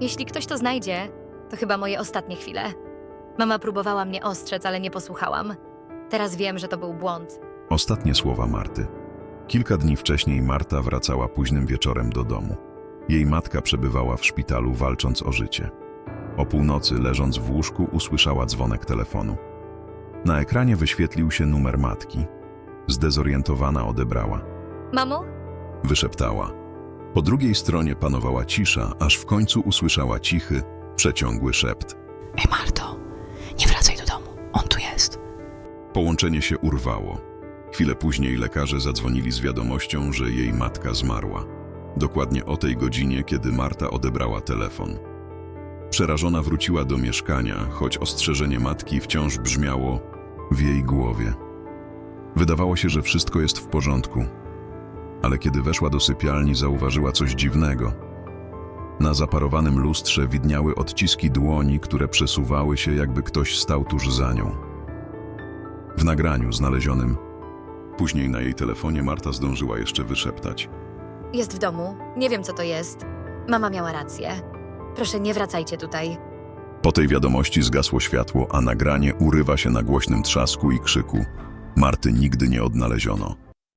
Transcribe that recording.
Jeśli ktoś to znajdzie, to chyba moje ostatnie chwile. Mama próbowała mnie ostrzec, ale nie posłuchałam. Teraz wiem, że to był błąd. Ostatnie słowa Marty. Kilka dni wcześniej Marta wracała późnym wieczorem do domu. Jej matka przebywała w szpitalu walcząc o życie. O północy, leżąc w łóżku, usłyszała dzwonek telefonu. Na ekranie wyświetlił się numer matki. Zdezorientowana odebrała. Mamo? Wyszeptała. Po drugiej stronie panowała cisza, aż w końcu usłyszała cichy, przeciągły szept. Ej, Marto, nie wracaj do domu. On tu jest. Połączenie się urwało. Chwilę później lekarze zadzwonili z wiadomością, że jej matka zmarła. Dokładnie o tej godzinie, kiedy Marta odebrała telefon. Przerażona wróciła do mieszkania, choć ostrzeżenie matki wciąż brzmiało w jej głowie. Wydawało się, że wszystko jest w porządku, ale kiedy weszła do sypialni, zauważyła coś dziwnego. Na zaparowanym lustrze widniały odciski dłoni, które przesuwały się, jakby ktoś stał tuż za nią. W nagraniu znalezionym później na jej telefonie Marta zdążyła jeszcze wyszeptać. Jest w domu. Nie wiem, co to jest. Mama miała rację. Proszę, nie wracajcie tutaj. Po tej wiadomości zgasło światło, a nagranie urywa się na głośnym trzasku i krzyku. Marty nigdy nie odnaleziono.